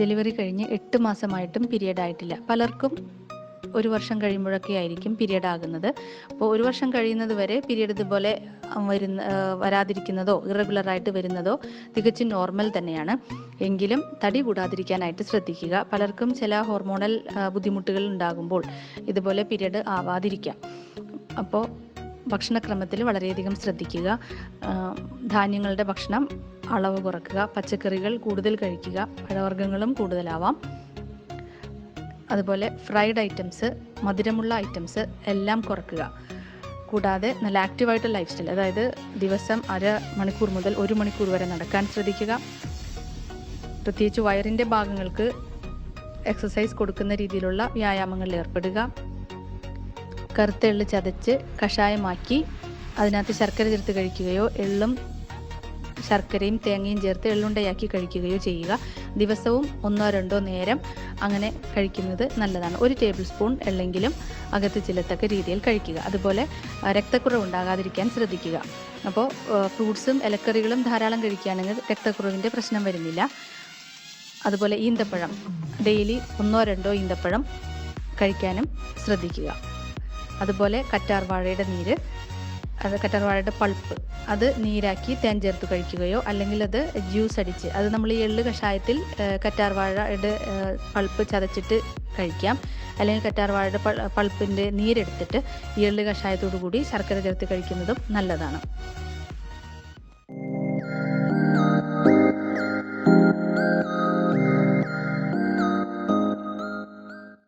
Delivery കഴിഞ്ഞ് എട്ട് മാസമായിട്ടും period ആയിട്ടില്ല. പലർക്കും ഒരു വർഷം കഴിയുമ്പോഴൊക്കെ ആയിരിക്കും പീരിയഡ് ആകുന്നത്. അപ്പോൾ ഒരു വർഷം കഴിയുന്നത് വരെ പീരിയഡ് ഇതുപോലെ വരുന്ന വരാതിരിക്കുന്നതോ ഇറഗുലർ ആയിട്ട് വരുന്നതോ തികച്ചും നോർമൽ തന്നെയാണ്. എങ്കിലും തടി കൂടാതിരിക്കാനായിട്ട് ശ്രദ്ധിക്കുക. പലർക്കും ചില ഹോർമോണൽ ബുദ്ധിമുട്ടുകൾ ഉണ്ടാകുമ്പോൾ ഇതുപോലെ പീരിയഡ് ആവാതിരിക്കാം. അപ്പോൾ ഭക്ഷണക്രമത്തിൽ വളരെയധികം ശ്രദ്ധിക്കുക. ധാന്യങ്ങളുടെ ഭക്ഷണം അളവ് കുറക്കുക പച്ചക്കറികൾ കൂടുതൽ കഴിക്കുക പഴവർഗങ്ങളും കൂടുതലാവാം. അതുപോലെ ഫ്രൈഡ് ഐറ്റംസ് മധുരമുള്ള ഐറ്റംസ് എല്ലാം കുറക്കുക. കൂടാതെ നല്ല ആക്റ്റീവായിട്ടുള്ള ലൈഫ് സ്റ്റൈൽ അതായത് ദിവസം അര മണിക്കൂർ മുതൽ ഒരു മണിക്കൂർ വരെ നടക്കാൻ ശ്രദ്ധിക്കുക. പ്രത്യേകിച്ച് വയറിന്റെ ഭാഗങ്ങൾക്ക് എക്സസൈസ് കൊടുക്കുന്ന രീതിയിലുള്ള വ്യായാമങ്ങളിൽ ഏർപ്പെടുക. കറുത്ത എള്ള് ചതച്ച് കഷായമാക്കി അതിനകത്ത് ശർക്കര ചേർത്ത് കഴിക്കുകയോ എള്ളും ശർക്കരയും തേങ്ങയും ചേർത്ത് എള്ളുണ്ടയാക്കി കഴിക്കുകയോ ചെയ്യുക. ദിവസവും ഒന്നോ രണ്ടോ നേരം അങ്ങനെ കഴിക്കുന്നത് നല്ലതാണ്. ഒരു ടേബിൾ സ്പൂൺ എള്ളെങ്കിലും അകത്ത് ചെല്ലത്തക്ക രീതിയിൽ കഴിക്കുക. അതുപോലെ രക്തക്കുറവ് ഉണ്ടാകാതിരിക്കാൻ ശ്രദ്ധിക്കുക. അപ്പോൾ ഫ്രൂട്ട്സും ഇലക്കറികളും ധാരാളം കഴിക്കുകയാണെങ്കിൽ രക്തക്കുറവിന്റെ പ്രശ്നം വരുന്നില്ല. അതുപോലെ ഈന്തപ്പഴം ഡെയിലി ഒന്നോ രണ്ടോ ഈന്തപ്പഴം കഴിക്കാനും ശ്രദ്ധിക്കുക. അതുപോലെ കറ്റാർവാഴയുടെ നീര് അത് കറ്റാർവാഴയുടെ പൾപ്പ് അത് നീരാക്കി തേൻ ചേർത്ത് കഴിക്കുകയോ അല്ലെങ്കിൽ അത് ജ്യൂസ് അടിച്ച് അത് നമ്മൾ ഈ എള്ള് കഷായത്തിൽ ഏഹ്, കറ്റാർ വാഴയുടെ ഏഹ്, പൾപ്പ് ചതച്ചിട്ട് കഴിക്കാം. അല്ലെങ്കിൽ കറ്റാർവാഴയുടെ പൾ- പൾപ്പിന്റെ നീരെടുത്തിട്ട് ഈ എള്ള് കഷായത്തോടു കൂടി ശർക്കര ചേർത്ത് കഴിക്കുന്നതും നല്ലതാണ്.